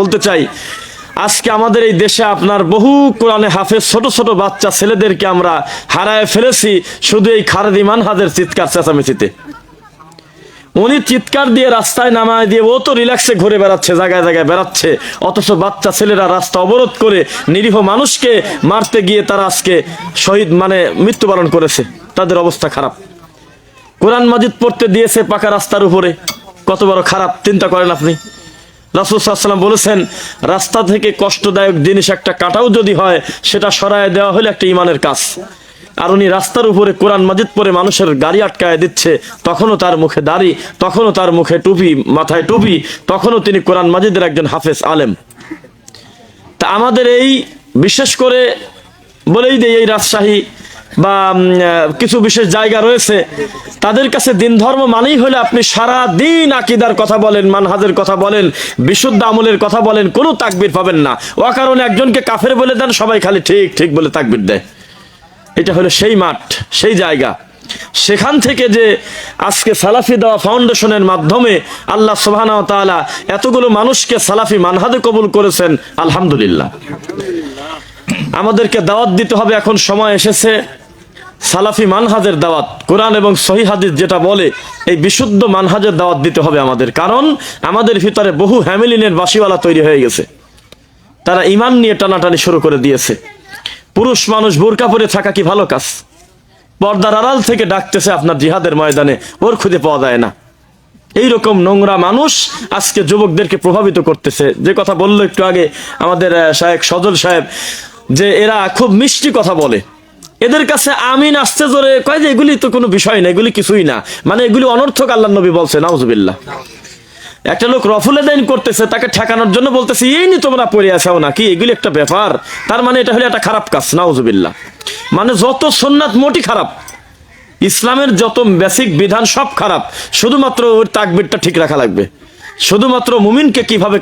বলতে চাই, আজকে আমাদের এই দেশে আপনার বহু কোরআনে হাফেজ ছোট ছোট বাচ্চা ছেলেদেরকে আমরা হারায় ফেলেছি, শুধু এই খারেদি মানহাজের চিৎকার চেঁচামেচিতে। উনি চিৎকার দিয়ে রাস্তায় নামায় দিয়ে ও তো রিল্যাক্সে ঘুরে বেড়াচ্ছে, জায়গায় জায়গায় বেড়াচ্ছে, অথচ বাচ্চা ছেলেরা রাস্তা অবরোধ করে নিরীহ মানুষকে মারতে গিয়ে তারা আজকে শহীদ মানে মৃত্যুবরণ করেছে। তাদের অবস্থা খারাপ। কোরআন মাজিদ পড়তে দিয়েছে পাকা রাস্তার উপরে। কত বড় খারাপ, চিন্তা করেন আপনি। রাসুল সাল্লাম বলেছেন, রাস্তা থেকে কষ্টদায়ক জিনিস একটা কাটাও যদি হয়, সেটা সরায় দেওয়া হলে একটা ইমানের কাজ। আর উনি রাস্তার উপরে কোরআন মাজিদ পরে মানুষের গাড়ি আটকায় দিচ্ছে, তখনও তার মুখে দাড়ি, তখনও তার মুখে টুপি, মাথায় টুপি, তখনও তিনি কোরআন মাজিদের একজন হাফেজ আলেম। তা আমাদের এই, বিশেষ করে বলেই দেই এই রাজশাহী বা কিছু বিশেষ জায়গা রয়েছে, তাদের কাছে দিন ধর্ম মানেই হলে আপনি সারা দিন আকিদার কথা বলেন, মানহাজের কথা বলেন, বিশুদ্ধ আমলের কথা বলেন, কোনো তাকবির পাবেন না। ও কারণে একজনকে কাফের বলে দেন, সবাই খালি ঠিক ঠিক বলে তাকবির দেয়। এটা হলো সেই মাঠ, সেই জায়গা। সেখান থেকে যে আজকে সালাফি দেওয়া ফাউন্ডেশনের মাধ্যমে আল্লাহ সুবহানাহু ওয়া তাআলা এতগুলো মানুষকে সালাফি মানহাজে কবুল করেছেন, আলহামদুলিল্লাহ। আমাদেরকে দাওয়াত দিতে হবে, এখন সময় এসেছে সালাফি মানহাজের দাওয়াত। কোরআন এবং সহি হাদিস যেটা বলে, এই বিশুদ্ধ মানহাজের দাওয়াত দিতে হবে আমাদের। কারণ আমাদের ভিতরে বহু হ্যামিলিনের বাসিওয়ালা তৈরি হয়ে গেছে। তারা ইমান নিয়ে টানাটানি শুরু করে দিয়েছে। পুরুষ মানুষ বোরকা পরে থাকা কি ভালো কাজ? পর্দার আড়াল থেকে ডাকতেছে আপনার জিহাদের ময়দানে, ওর খুঁজে পাওয়া যায় না। এইরকম নোংরা মানুষ আজকে যুবকদেরকে প্রভাবিত করতেছে। যে কথা বলল একটু আগে আমাদের সাহেব সজল সাহেব যে এরা খুব মিষ্টি কথা বলে। এদের কাছে আমিন আসতে জোরে, কয় যে এগুলি তো কোনো বিষয় না, এগুলি কিছুই না। মানে এগুলি অনর্থক আল্লাহ নবী বলছে, নাউজুবিল্লাহ। একটা লোক রফুলে দেন করতেছে, তাকে ঠেকানোর জন্য বলতেছে, এই নি তোমরা পড়ে আসাও নাকি, এগুলি একটা ব্যাপার। তার মানে এটা হলো একটা খারাপ কাজ, নাউজুবিল্লাহ। মানে যত সোননাথ মোটি খারাপ, ইসলামের যত বেসিক বিধান সব খারাপ। শুধুমাত্র ওর তাকবিরটা ঠিক রাখা লাগবে। শুধুমাত্র মুমিনকে কীভাবে